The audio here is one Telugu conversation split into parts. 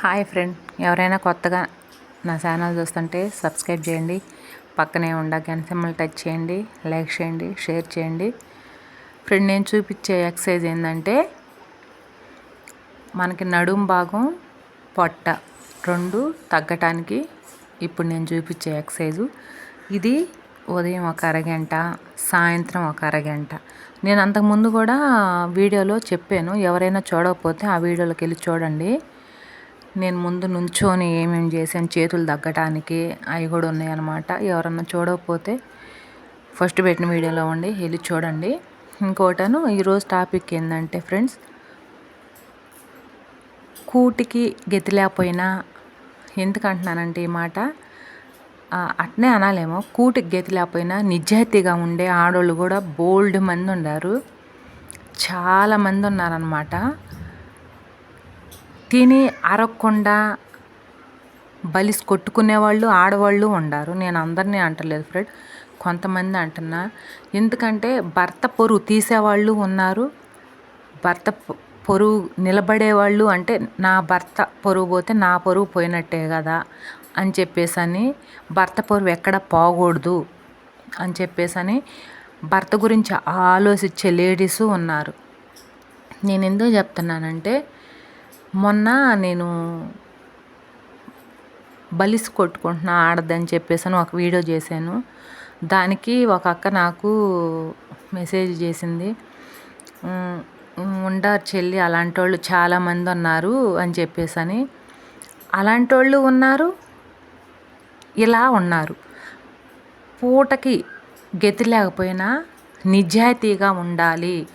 Hi friend. ఎవరైనా కొత్తగా నా ఛానల్ చూస్తుంటే సబ్స్క్రైబ్ చేయండి. పక్కనే ఉండ గంట సింబల్ టచ్ చేయండి. లైక్ చేయండి. షేర్ చేయండి. ఫ్రెండ్ నేను చూపించే ఎక్సర్సైజ్ ఏంటంటే మనకి నడుం భాగం పొట్ట రెండు తగ్గటానికి ఇప్పుడు నేను చూపించే ఎక్సర్సైజు. ఇది ఉదయం ఒక అరగంట సాయంత్రం ఒక అరగంట. నేను అంతకుముందు కూడా వీడియోలో చెప్పాను. ఎవరైనా చూడకపోతే ఆ వీడియోలోకి వెళ్ళి చూడండి. నేను ముందు నుంచొని ఏమేమి చేశాను చేతులు తగ్గటానికి అవి కూడా ఉన్నాయన్నమాట. ఎవరన్నా చూడకపోతే ఫస్ట్ పెట్టిన వీడియోలో ఉండి వెళ్ళి చూడండి. ఇంకోటను ఈరోజు టాపిక్ ఏంటంటే ఫ్రెండ్స్ కూటికి గతి లేకపోయినా ఎందుకంటున్నానంటే ఈ మాట? అట్నే అనాలేమో. కూటికి గతి లేకపోయినా నిజాయితీగా ఉండే ఆడవాళ్ళు కూడా బోల్డ్ మంది ఉన్నారు చాలామంది ఉన్నారనమాట తిని అరగకుండా బలిసి కొట్టుకునే వాళ్ళు ఆడవాళ్ళు ఉండారు. నేను అందరినీ అంటలేదు ఫ్రెండ్. కొంతమంది అంటున్నా. ఎందుకంటే భర్త పొరుగు తీసేవాళ్ళు ఉన్నారు. భర్త పొరుగు నిలబడేవాళ్ళు అంటే నా భర్త పొరుగు పోతే నా పొరుగు పోయినట్టే కదా అని చెప్పేసని భర్త పొరుగు ఎక్కడ పోకూడదు అని చెప్పేసని భర్త గురించి ఆలోచించే లేడీసు ఉన్నారు. నేను ఎందుకు చెప్తున్నానంటే మొన్న నేను బలిసి కొట్టుకుంటున్నా ఆడదని చెప్పేసి ఒక వీడియో చేశాను. దానికి ఒక అక్క నాకు మెసేజ్ చేసింది. ఉండారు చెల్లి అలాంటి వాళ్ళు చాలామంది ఉన్నారు అని చెప్పేసి అలాంటి వాళ్ళు ఉన్నారు ఇలా ఉన్నారు. పూటకి గతి లేకపోయినా నిజాయితీగా ఉండాలి.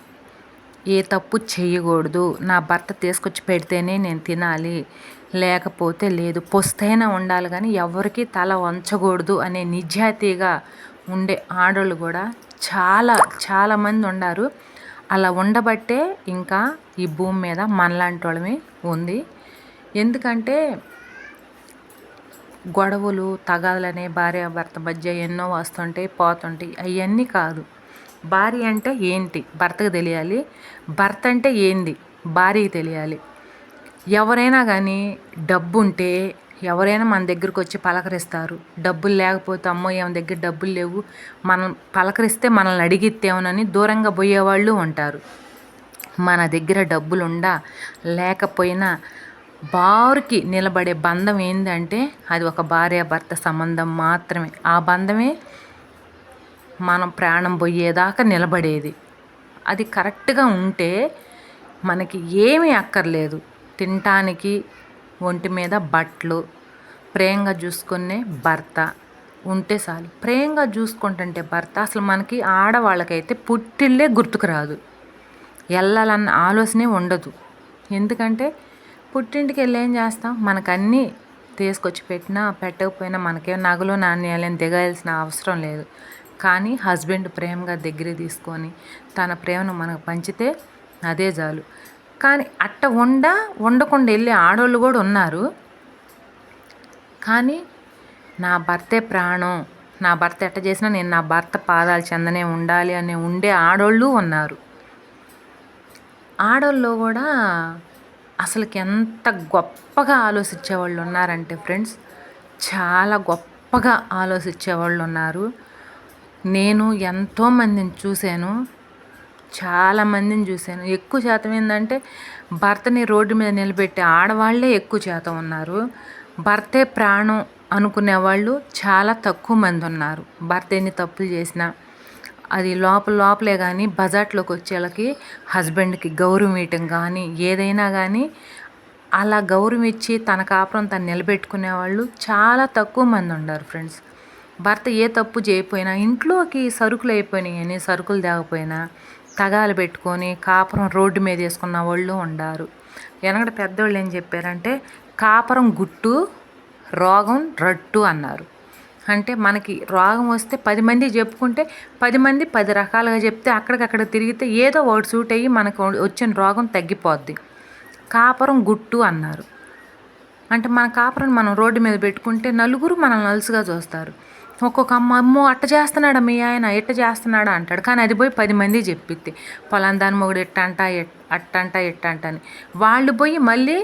ఏ తప్పు చేయకూడదు. నా భర్త తీసుకొచ్చి పెడితేనే నేను తినాలి. లేకపోతే లేదు. పొస్తైనా ఉండాలి కానీ ఎవరికి తల వంచకూడదు అనే నిజాయితీగా ఉండే ఆడోళ్ళు కూడా చాలా చాలామంది ఉన్నారు అలా ఉండబట్టే ఇంకా ఈ భూమి మీద మనలాంటి వాళ్ళమే ఉంది. ఎందుకంటే గొడవలు తగాలనే భార్యాభర్త మధ్య ఎన్నో వస్తుంటాయి పోతుంటాయి. అవన్నీ కాదు. భార్య అంటే ఏంటి? భర్తకు తెలియాలి. భర్త అంటే ఏంది? భార్యకి తెలియాలి. ఎవరైనా కానీ డబ్బు ఉంటే ఎవరైనా మన దగ్గరకు వచ్చి పలకరిస్తారు. డబ్బులు లేకపోతే అమ్మో ఏమ దగ్గర డబ్బులు లేవు. మనం పలకరిస్తే మనల్ని అడిగితేమోనని దూరంగా పోయేవాళ్ళు ఉంటారు. మన దగ్గర డబ్బులు ఉండా లేకపోయినా బారుకి నిలబడే బంధం ఏంటంటే అది ఒక భార్యాభర్త సంబంధం మాత్రమే. ఆ బంధమే మనం ప్రాణం పోయేదాకా నిలబడేది. అది కరెక్ట్గా ఉంటే మనకి ఏమీ అక్కర్లేదు. తినటానికి ఒంటి మీద బట్టలు ప్రేమగా చూసుకునే భర్త ఉంటే చాలు. ప్రేమగా చూసుకుంటుంటే భర్త అసలు మనకి ఆడవాళ్ళకైతే పుట్టిల్లే గుర్తుకు రాదు. వెళ్ళాలన్న ఆలోచనే ఉండదు. ఎందుకంటే పుట్టింటికి వెళ్ళి ఏం చేస్తాం? మనకన్నీ తీసుకొచ్చి పెట్టినా పెట్టకపోయినా మనకేం నగలు నాణ్యాలని దిగాల్సిన అవసరం లేదు. కానీ హస్బెండ్ ప్రేమగా దగ్గర తీసుకొని తన ప్రేమను మనకు పంచితే అదే చాలు. కానీ అట్ట ఉండ ఉండకుండా వెళ్ళే ఆడవాళ్ళు కూడా ఉన్నారు. కానీ నా భర్తే ప్రాణం. నా భర్త ఎట్ట చేసినా నేను నా భర్త పాదాలు చెందనే ఉండాలి అని ఉండే ఆడోళ్ళు ఉన్నారు. ఆడోళ్ళు కూడా అసలుకి ఎంత గొప్పగా ఆలోచించే వాళ్ళు ఉన్నారంటే ఫ్రెండ్స్ చాలా గొప్పగా ఆలోచించే వాళ్ళు ఉన్నారు. నేను ఎంతోమందిని చూశాను. చాలామందిని చూశాను. ఎక్కువ శాతం ఏంటంటే భర్తని రోడ్డు మీద నిలబెట్టే ఆడవాళ్ళే ఎక్కువ శాతం ఉన్నారు. భర్తే ప్రాణం అనుకునే వాళ్ళు చాలా తక్కువ మంది ఉన్నారు. భర్త ఎన్ని తప్పులు చేసినా అది లోపల లోపలే కానీ బజార్లోకి వచ్చేళ్ళకి హస్బెండ్కి గౌరవం ఇవ్వటం కానీ ఏదైనా కానీ అలా గౌరవం ఇచ్చి తన కాపురం తను నిలబెట్టుకునే వాళ్ళు చాలా తక్కువ మంది ఉన్నారు ఫ్రెండ్స్. భర్త ఏ తప్పు చేయకపోయినా ఇంట్లోకి సరుకులు అయిపోయినాయని సరుకులు తేకపోయినా తగాలు పెట్టుకొని కాపురం రోడ్డు మీద వేసుకున్న వాళ్ళు ఉండారు. వెనకడ పెద్దవాళ్ళు ఏం చెప్పారంటే కాపురం గుట్టు రోగం రట్టు అన్నారు. అంటే మనకి రోగం వస్తే పది మంది చెప్పుకుంటే పది మంది పది రకాలుగా చెప్తే అక్కడికక్కడ తిరిగితే ఏదో ఒకటి సూట్ అయ్యి మనకు వచ్చిన రోగం తగ్గిపోద్ది. కాపురం గుట్టు అన్నారు. అంటే మన కాపురం మనం రోడ్డు మీద పెట్టుకుంటే నలుగురు మనల్ని నలుసుగా చూస్తారు. ఒక్కొక్క అమ్మ అమ్మో అట్ట చేస్తున్నాడా మీ ఆయన ఎట్ట చేస్తున్నాడా అంటాడు. కానీ అది పోయి పది మంది చెప్పిద్ది. పొలం దాని మొగుడు ఎట్టంట అట్టంట ఎట్టంట అని. వాళ్ళు పోయి మళ్ళీ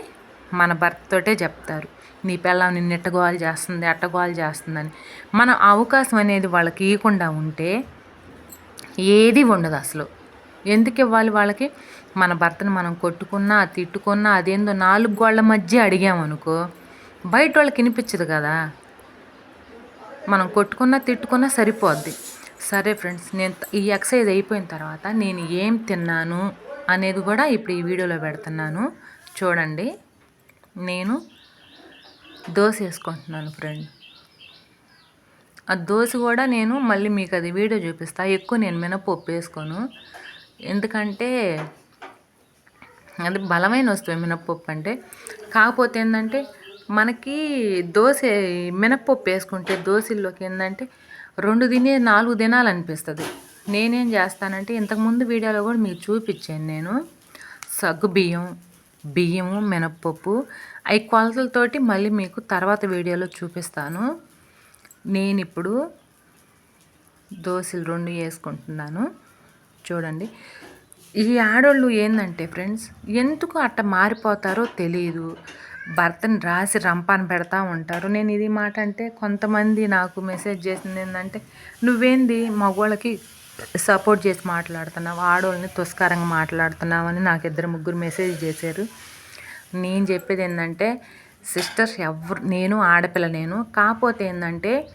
మన భర్తతోటే చెప్తారు. నీ పిల్లం నిన్ను ఇట్టగోలు చేస్తుంది అట్టగోలు చేస్తుందని మనం అవకాశం అనేది వాళ్ళకి ఇవ్వకుండా ఉంటే ఏది ఉండదు అసలు. ఎందుకు ఇవ్వాలి వాళ్ళకి? మన భర్తను మనం కొట్టుకున్నా తిట్టుకున్నా అదేందో నాలుగు గోళ్ళ మధ్య అడిగామనుకో బయట వాళ్ళకి వినిపించదు కదా. మనం కొట్టుకున్నా తిట్టుకున్నా సరిపోద్ది. సరే ఫ్రెండ్స్ నేను ఈ ఎక్సర్సైజ్ అయిపోయిన తర్వాత నేను ఏం తిన్నాను అనేది కూడా ఇప్పుడు ఈ వీడియోలో పెడుతున్నాను. చూడండి. నేను దోశ వేసుకుంటున్నాను ఫ్రెండ్. ఆ దోశ కూడా నేను మళ్ళీ మీకు అది వీడియో చూపిస్తా. ఎక్కువ నేను మినపప్పు వేసుకోను. ఎందుకంటే అది బలమైన వస్తువు మినప్పప్పు అంటే. కాకపోతే ఏంటంటే మనకి దోశ మినప్పప్పు వేసుకుంటే దోశల్లోకి ఏంటంటే రెండు తినే నాలుగు తినాలనిపిస్తుంది. నేనేం చేస్తానంటే ఇంతకుముందు వీడియోలో కూడా మీకు చూపించాను నేను. సగ్గు బియ్యం బియ్యము మినప్పప్పు అవి కొలతలతోటి మళ్ళీ మీకు తర్వాత వీడియోలో చూపిస్తాను. నేను ఇప్పుడు దోశలు రెండు వేసుకుంటున్నాను. చూడండి. ఈ ఆడోళ్ళు ఏంటంటే ఫ్రెండ్స్ ఎందుకు అట్ట మారిపోతారో తెలియదు భర్తని రాసి రంపాన పెడతా ఉంటారు. నేను ఇది మాట అంటే కొంతమంది నాకు మెసేజ్ చేసింది ఏంటంటే నువ్వేంది మగవాళ్ళకి సపోర్ట్ చేసి మాట్లాడుతున్నావు ఆడవాళ్ళని తుస్కారంగా మాట్లాడుతున్నావు అని నాకు ఇద్దరు ముగ్గురు మెసేజ్ చేశారు. నేను చెప్పేది ఏంటంటే సిస్టర్స్ ఎవరు నేను ఆడపిల్ల నేను. కాకపోతే ఏంటంటే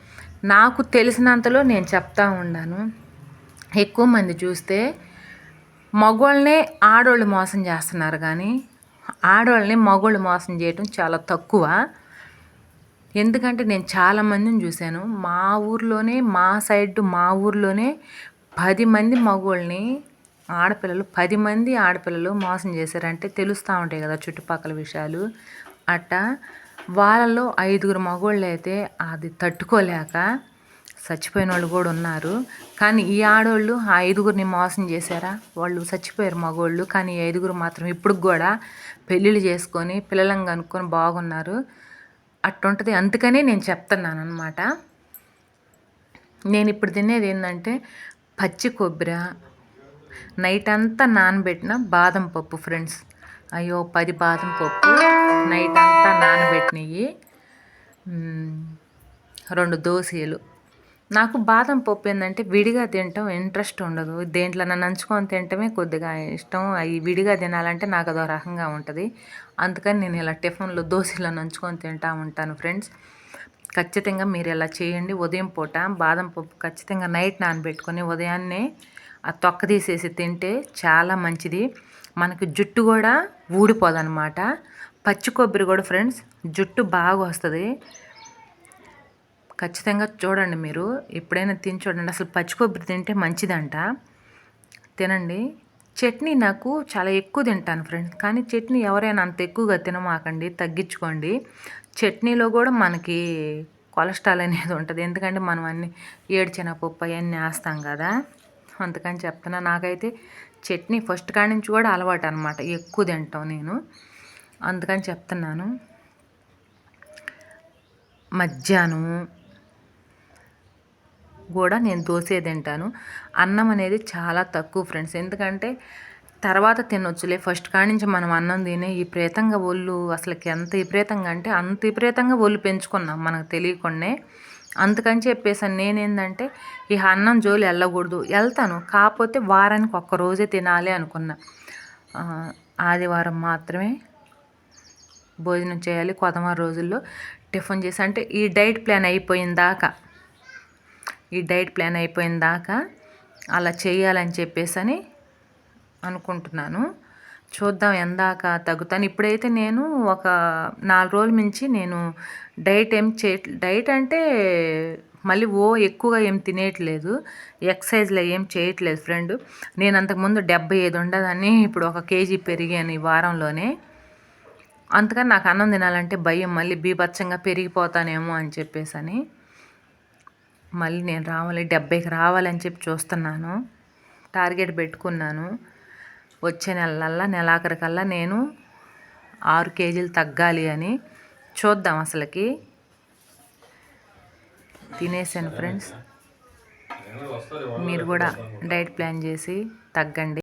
నాకు తెలిసినంతలో నేను చెప్తా ఉన్నాను. ఎక్కువ మంది చూస్తే మగవాళ్ళనే ఆడోళ్ళు మోసం చేస్తున్నారు కానీ ఆడవాళ్ళని మగవాళ్ళు మోసం చేయటం చాలా తక్కువ. ఎందుకంటే నేను చాలామందిని చూశాను. మా ఊర్లోనే మా సైడ్ మా ఊర్లోనే పది మంది మగవాళ్ళని ఆడపిల్లలు పది మంది ఆడపిల్లలు మోసం చేశారంటే తెలుస్తూ ఉంటాయి కదా చుట్టుపక్కల విషయాలు. అట్టా వాళ్ళలో ఐదుగురు మగవాళ్ళు అయితే అది తట్టుకోలేక చచ్చిపోయిన వాళ్ళు కూడా ఉన్నారు. కానీ ఈ ఆడవాళ్ళు ఆ ఐదుగురిని మోసం చేశారా? వాళ్ళు చచ్చిపోయారు మగవాళ్ళు కానీ ఈ ఐదుగురు మాత్రం ఇప్పుడు కూడా పెళ్ళిళ్ళు చేసుకొని పిల్లలను కనుక్కొని బాగున్నారు. అట్టుంటుంది. అందుకనే నేను చెప్తున్నాను అనమాట నేను ఇప్పుడు తినేది ఏంటంటే పచ్చి కొబ్బరి నైట్ అంతా నానబెట్టిన బాదం పప్పు ఫ్రెండ్స్. అయ్యో పది బాదం పప్పు నైట్ అంతా నానబెట్టినవి రెండు దోశలు. నాకు బాదం పప్పు ఏంటంటే విడిగా తినటం ఇంట్రెస్ట్ ఉండదు. దేంట్లో నంచుకొని తినటమే కొద్దిగా ఇష్టం. అవి విడిగా తినాలంటే నాకు అదో రకంగా ఉంటుంది. అందుకని నేను ఇలా టిఫిన్లో దోశలో నంచుకొని తింటా ఉంటాను ఫ్రెండ్స్ ఖచ్చితంగా మీరు ఇలా చేయండి. ఉదయం పూట బాదం పప్పు ఖచ్చితంగా నైట్ నానబెట్టుకొని ఉదయాన్నే ఆ తొక్క తీసేసి తింటే చాలా మంచిది. మనకి జుట్టు కూడా ఊడిపోదనమాట పచ్చి కొబ్బరి కూడా ఫ్రెండ్స్ జుట్టు బాగా వస్తుంది. ఖచ్చితంగా చూడండి మీరు. ఎప్పుడైనా తిని చూడండి. అసలు పచ్చి కొబ్బరి తింటే మంచిదంట. తినండి. చట్నీ నాకు చాలా ఎక్కువ తింటాను ఫ్రెండ్స్. కానీ చట్నీ ఎవరైనా అంత ఎక్కువగా తినమాకండి. తగ్గించుకోండి. చట్నీలో కూడా మనకి కొలెస్ట్రాల్ అనేది ఉంటుంది. ఎందుకంటే మనం అన్ని ఏడ్చెనపప్పు అవన్నీ వేస్తాం కదా. అందుకని చెప్తున్నా. నాకైతే చట్నీ ఫస్ట్ కాడి నుంచి కూడా అలవాటు అనమాట ఎక్కువ తింటాం నేను. అందుకని చెప్తున్నాను. మధ్యాహ్నం కూడా నేను దోసే తింటాను. అన్నం అనేది చాలా తక్కువ ఫ్రెండ్స్. ఎందుకంటే తర్వాత తినొచ్చులే. ఫస్ట్ కాడి నుంచి మనం అన్నం తినే విపరీతంగా ఒళ్ళు అసలుకి ఎంత విపరీతంగా అంటే అంత విపరీతంగా ఒళ్ళు పెంచుకున్నాం మనకు తెలియకుండానే అందుకని చెప్పేసాను నేనేందంటే ఈ అన్నం జోలి వెళ్ళకూడదు. వెళ్తాను. కాకపోతే వారానికి ఒక్క రోజే తినాలి అనుకున్నా. ఆదివారం మాత్రమే భోజనం చేయాలి. కొదమారు రోజుల్లో టిఫిన్ చేసి అంటే ఈ డైట్ ప్లాన్ అయిపోయిన దాకా ఈ డైట్ ప్లాన్ అయిపోయిన దాకా అలా చేయాలని చెప్పేసి అని అనుకుంటున్నాను. చూద్దాం ఎందాక తగ్గుతాను. ఇప్పుడైతే నేను ఒక నాలుగు రోజుల మించి నేను డైట్ ఏం చే డైట్ అంటే మళ్ళీ ఓ ఎక్కువగా ఏం తినేయట్లేదు. ఎక్సర్సైజ్లో ఏం చేయట్లేదు ఫ్రెండ్. నేను అంతకుముందు డెబ్బై ఐదు ఉండదని ఇప్పుడు ఒక కేజీ పెరిగాను ఈ వారంలోనే. అందుకని నాకు అన్నం తినాలంటే భయం. మళ్ళీ బీభత్సంగా పెరిగిపోతానేమో అని చెప్పేసి అని మళ్ళీ నేను రావాలి డెబ్బైకి రావాలని చెప్పి చూస్తున్నాను. టార్గెట్ పెట్టుకున్నాను. వచ్చే నెలల్లా నెలాఖరికల్లా నేను ఆరు కేజీలు తగ్గాలి అని చూద్దాం అసలుకి. తినేసాను ఫ్రెండ్స్. మీరు కూడా డైట్ ప్లాన్ చేసి తగ్గండి.